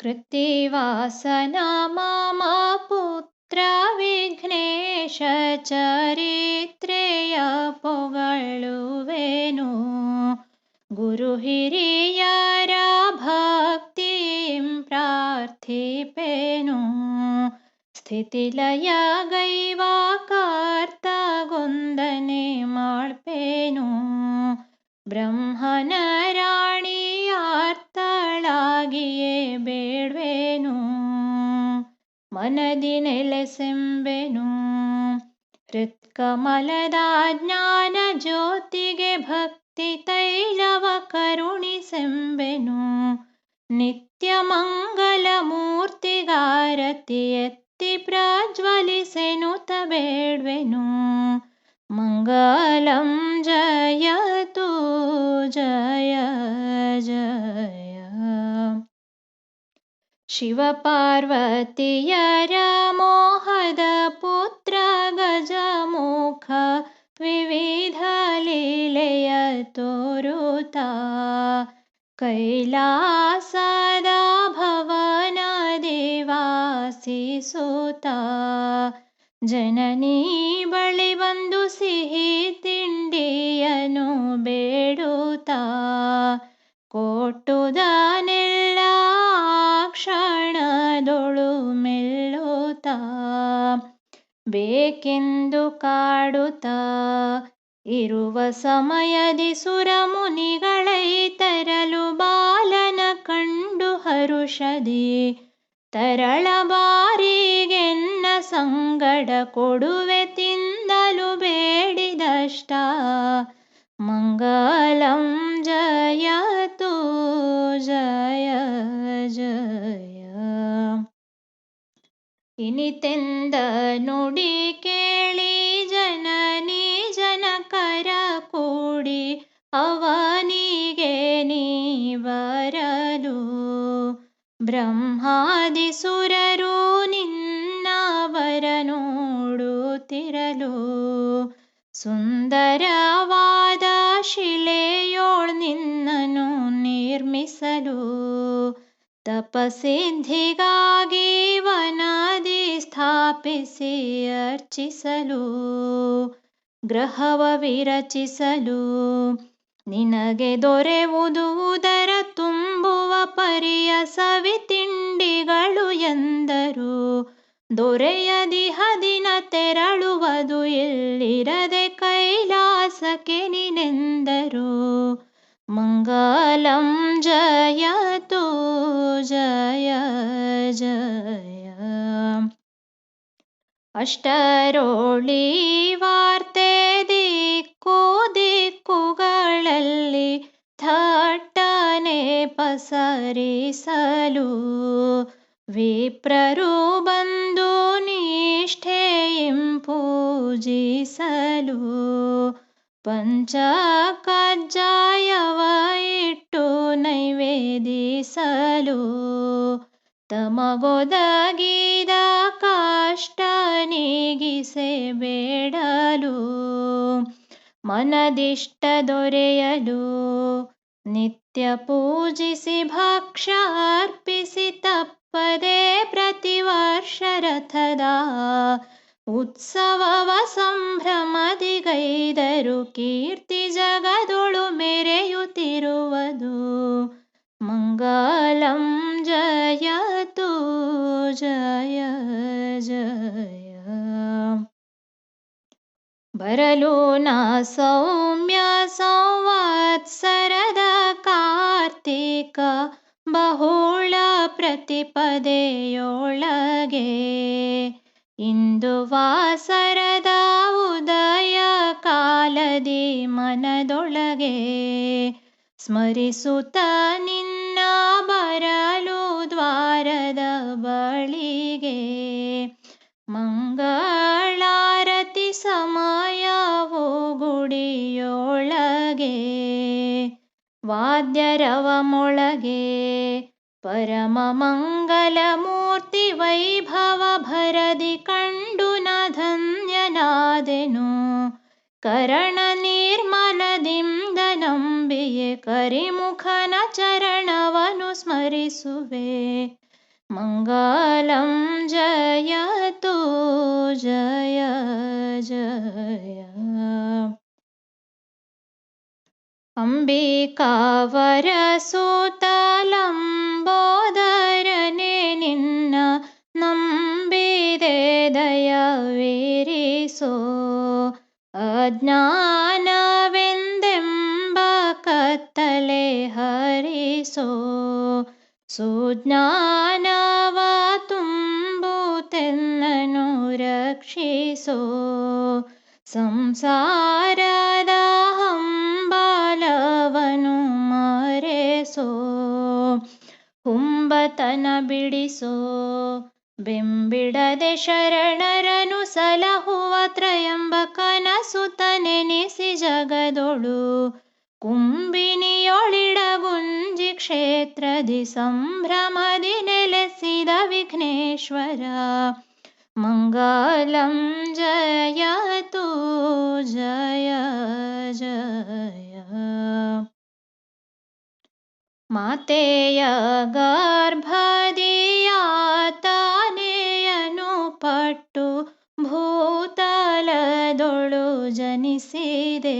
कृत्तिवासना मम पुत्र चरित्रेय पोगळुवेनु गुरु हिरियर भक्तिं प्रार्थिपेनु स्थितिलय गैवा कर्तगुन्दने माळ्पेनु ಬ್ರಹ್ಮನರಾಣಿಯಾರ್ತಳಾಗಿಯೇ ಬೇಡ್ವೇನು ಮನದಿ ನೆಲೆಸೆಂಬೆನು ಹೃತ್ಕಮಲದ ಜ್ಞಾನ ಜ್ಯೋತಿಗೆ ಭಕ್ತಿ ತೈಲವ ಕರುಣಿಸೆಂಬೆನು ನಿತ್ಯ ಮಂಗಲ ಮೂರ್ತಿಗಾರತಿ शिवपार्वतीयर मोहद पुत्र गजमुख विविधलीलय तोरुता कैलासदा भवनदिवासि सुता ಜನನೀ ಬಳಿ ಬಂದು ಸಿಹಿ ತಿಂಡಿಯನು ಬೇಡುತ್ತಾ ಕೊಟ್ಟುದನೆಲ್ಲ ಕ್ಷಣದೊಳು ಮೆಲ್ಲುತ್ತಾ. ಬೇಕೆಂದು ಕಾಡುತ್ತಾ. ಇರುವ ಸಮಯದಿ ಸುರಮುನಿಗಳೈ ತರಲು ಬಾಲನ ಕಂಡು ಹರುಷದಿ. ತರಳ ಬಾರಿಗೆನ್ನ ಸಂಗಡ ಕೊಡುವೆ ತಿಂದಲು ಬೇಡಿದಷ್ಟ. ಮಂಗಲಂ ಜಯತು ಜಯ ಜಯ. ಇನಿತೆಂದ ನುಡಿ ಕೇಳಿ ಜನನಿ ಜನಕರ ಕೂಡಿ ಅವನಿಗೆ ನೀ ಬರಲು. ಬ್ರಹ್ಮಾದಿಸುರರು ನಿನ್ನವರ ನೋಡುತ್ತಿರಲು. ಸುಂದರವಾದ ಶಿಲೆಯೋಳ್ ನಿನ್ನನು ನಿರ್ಮಿಸಲು ತಪಸಿಂಧಿಗಾಗಿ ವನದಿ ಸ್ಥಾಪಿಸಿ ಅರ್ಚಿಸಲು, ಗ್ರಹವ ವಿರಚಿಸಲು, ನಿನಗೆ ದೊರೆವುದು ಉದರ ತುಂಬುವ ಪರಿಯ ಸವಿ ತಿಂಡಿಗಳು ಎಂದರು. ದೊರೆಯದಿ ಹದಿನ ತೆರಳುವುದು ಎಲ್ಲಿರದೆ ಕೈಲಾಸಕ್ಕೆ ನಿನೆಂದರು. ಮಂಗಲಂ ಜಯತು ಜಯ ಜಯ ಅಷ್ಟರೋಳಿ ವಾರ್ತೆ ದಿಕ್ಕು ದಿಕ್ಕುಗಳಲ್ಲಿ ಥಟ್ಟನೆ ಪಸರಿಸಲು ವಿಪ್ರರು ಬಂದು ನಿಷ್ಠೆಯಿಂ ಪೂಜಿಸಲು ಪಂಚ ಕಜ್ಜಾಯವ ಇಟ್ಟು ನೈವೇದಿಸಲು ತಮಗೊದಗಿದ ಕಷ್ಟ ನೀಗಿಸೆ ಬೇಡಲು ಮನದಿಷ್ಟ ದೊರೆಯಲು ನಿತ್ಯ ಪೂಜಿಸಿ ಭಕ್ಷ್ಯ ಅರ್ಪಿಸಿ ತಪ್ಪದೆ ಪ್ರತಿ ವರ್ಷ ರಥದ ಉತ್ಸವವ ಸಂಭ್ರಮದಿಗೈದರು ಕೀರ್ತಿ ಜಗದೊಳು ಮೆರೆಯುತ್ತಿರುವುದು ಮಂಗಲಂ ಜಯತು ಜಯ ಜಯ ಬರಲು ನ ಸೌಮ್ಯ ಸಂವತ್ಸರದ ಕಾರ್ತಿಕ ಬಹುಳ ಪ್ರತಿಪದೆಯೊಳಗೆ ಇಂದು ವಾಸರದ ಉದಯ ಕಾಲದಿ ಮನದೊಳಗೆ ಸ್ಮರಿಸುತ್ತ ನಿನ್ನ ಬರಲು ದ್ವಾರದ ಬಳಿಗೆ. ಮಂಗಳಾರತಿ ಸಮಯವು ಗುಡಿಯೊಳಗೆ ವಾದ್ಯರವ ಮೊಳಗೆ ಪರಮ ಮಂಗಲ वैभवभरदि कण्डुनधन्यनादिनो करणनिर्मनदिं धनं करिमुखनचरणवनुस्मरिसु वे मङ्गलं जयतु जय जय। अम्बिकावरसोतलम्बोदरनिन्ना ಅಜ್ಞಾನವೆಂದೆಂಬ ಕತ್ತಲೆ ಹರಿಸೋ ಸುಜ್ಞಾನವ ತುಂಬುತೆನ್ನನು ರಕ್ಷಿಸೋ ಸಂಸಾರದ ಹಂಬಲವನು ಮರೆಸೋ ಹುಂಬತನ ಬಿಡಿಸೋ ಬೆಂಬಿಡದೆ ಶರಣರನು ಸಲಹುವ ತ್ರಯಂಬಕನ ಸುತನೆನಿಸಿ ಜಗದೊಳು ಕುಂಬಿನಿಯೊಳಿಡಗುಂಜಿ ಕ್ಷೇತ್ರದಿ ಸಂಭ್ರಮದಿ ನೆಲೆಸಿದ ವಿಘ್ನೇಶ್ವರ ಮಂಗಲಂ ಜಯತು ಜಯ ಜಯ ಮಾತೆಯ ಗರ್ಭದಿಯಾತನೆಯನು ಪಟ್ಟು ಭೂತಲದೊಳು ಜನಿಸಿದೆ.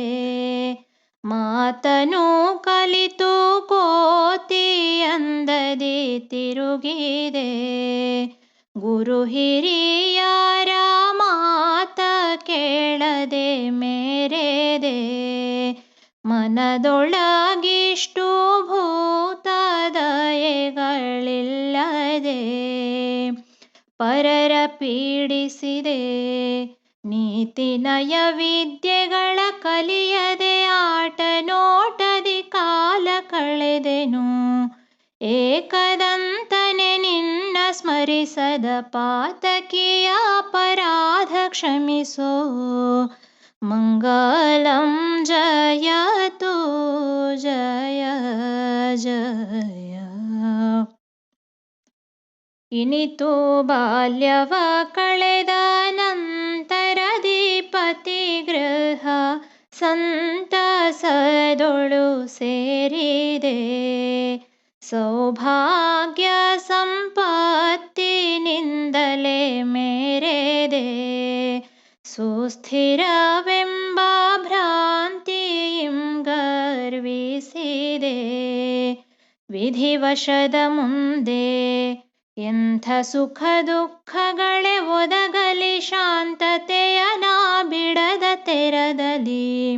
ಮಾತನು ಕಲಿತು ಕೋತಿಯಂದದಿ ತಿರುಗಿದೆ. ಗುರು ಹಿರಿಯರ ಮಾತ ಕೇಳದೆ ಮೇರೆದೆ. ಮನದೊಳಗಿಷ್ಟು ಪೀಡಿಸಿದೆ ನೀತಿ ನಯ ವಿದ್ಯೆಗಳ ಕಲಿಯದೆ ಆಟ ನೋಟದಿ ಕಾಲ ಕಳೆದೆನು ಏಕದಂತನೆ ನಿನ್ನ ಸ್ಮರಿಸದ ಪಾತಕಿಯ ಅಪರಾಧ ಕ್ಷಮಿಸೋ मङ्गलं जयतु जय जय ಇನಿತೋ ಬಾಲ್ಯವ ಕಳೆದಾನಂತರದಿ ಗೃಹ ಸಂತಸದೊಳು ಸೇರಿದೆ ಸೌಭಾಗ್ಯ ಸಂಪತ್ತಿನಿಂದಲೇ ಮೇರೆದೆ ಸುಸ್ಥಿರವೆಂಬ ಭ್ರಾಂತಿಯಿಂ ಗರ್ವಿಸಿದೆ ವಿಧಿವಶದ ಮುಂದೆ ಎಂಥ ಸುಖ ದುಃಖಗಳೇ ಒದಗಲಿ ಶಾಂತತೆಯ ನಾ ಬಿಡದ ತೆರದಲ್ಲಿ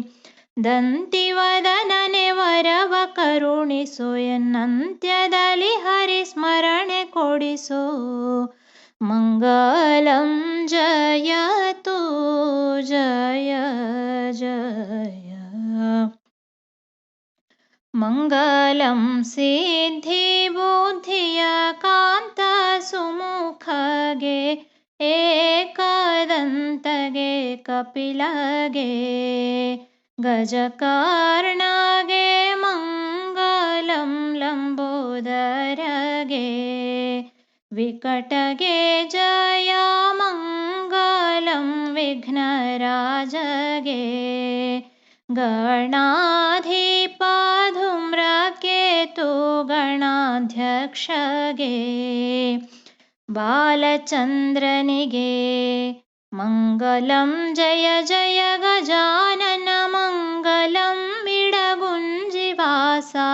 ದಂತಿವದನನೆ ವರವ ಕರುಣಿಸು ಎನ್ನಂತ್ಯದಲ್ಲಿ ಹರಿಸ್ಮರಣೆ ಕೊಡಿಸೋ मङ्गलं जयतु जय जय मङ्गलं सिद्धिबुद्धिय कान्तसुमुखगे एकदन्तगे कपिलगे गजकार्णगे मङ्गलं लम्बोदरगे विकटगे जय मङ्गलं विघ्नराजगे गणाधिपाधूम्रकेतु गणाध्यक्षगे बालचन्द्रनिगे मङ्गलं जय जय गजानन मङ्गलं विडगुञ्जिवासा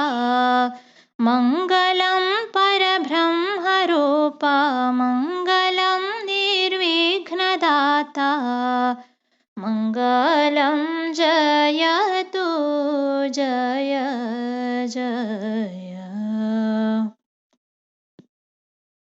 मङ्गलं परब्रह्मरूपा मङ्गलं निर्विघ्नदाता मङ्गलं जयतु जय जय